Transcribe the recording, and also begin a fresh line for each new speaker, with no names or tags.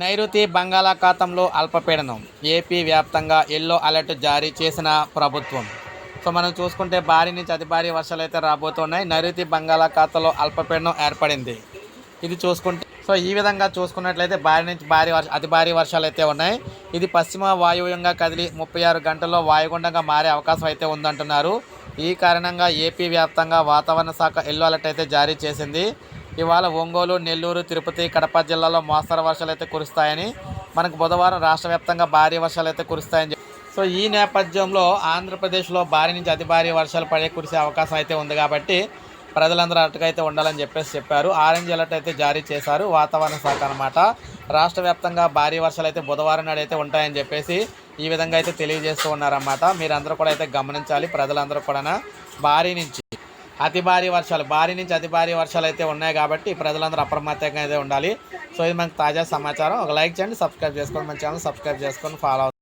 నైరుతి బంగాళాఖాతంలో అల్పపీడనం. ఏపీ వ్యాప్తంగా ఎల్లో అలర్ట్ జారీ చేసిన ప్రభుత్వం. సో మనం చూసుకుంటే భారీ నుంచి అతి భారీ వర్షాలు అయితే రాబోతున్నాయి. నైరుతి బంగాళాఖాతంలో అల్పపీడనం ఏర్పడింది. ఇది చూసుకుంటే సో ఈ విధంగా చూసుకున్నట్లయితే భారీ నుంచి భారీ వర్ష అతి భారీ వర్షాలు అయితే ఉన్నాయి. ఇది పశ్చిమ వాయువ్యంగా కదిలి ముప్పై ఆరు గంటల్లో వాయుగుండంగా మారే అవకాశం అయితే ఉందంటున్నారు. ఈ కారణంగా ఏపీ వ్యాప్తంగా వాతావరణ శాఖ ఎల్లో అలర్ట్ అయితే జారీ చేసింది. ఇవాళ ఒంగోలు నెల్లూరు తిరుపతి కడప జిల్లాలో మోస్తరు వర్షాలు అయితే కురుస్తాయని మనకు బుధవారం రాష్ట్ర వ్యాప్తంగా భారీ వర్షాలు అయితే కురుస్తాయని సో ఈ నేపథ్యంలో ఆంధ్రప్రదేశ్లో భారీ నుంచి అతి భారీ వర్షాలు పడే కురిసే అవకాశం అయితే ఉంది కాబట్టి ప్రజలందరూ అటుకైతే ఉండాలని చెప్పేసి చెప్పారు. ఆరెంజ్ అలర్ట్ అయితే జారీ చేశారు. వాతావరణ శాఖ అనమాట రాష్ట్ర వ్యాప్తంగా భారీ వర్షాలు అయితే బుధవారం నాడు అయితే ఉంటాయని చెప్పేసి ఈ విధంగా అయితే తెలియజేస్తూ ఉన్నారన్నమాట. మీరందరూ కూడా అయితే గమనించాలి. ప్రజలందరూ కూడా భారీ నుంచి అతి భారీ వర్షాలు భారీ నుంచి అతి భారీ వర్షాలు అయితే ఉన్నాయి కాబట్టి ప్రజలందరూ అప్రమత్తంగా అయితే ఉండాలి. సో ఇది మనకు తాజా సమాచారం. ఒక లైక్ చేయండి సబ్స్క్రైబ్ చేసుకోండి మన ఛానల్ సబ్స్క్రైబ్ చేసుకొని ఫాలో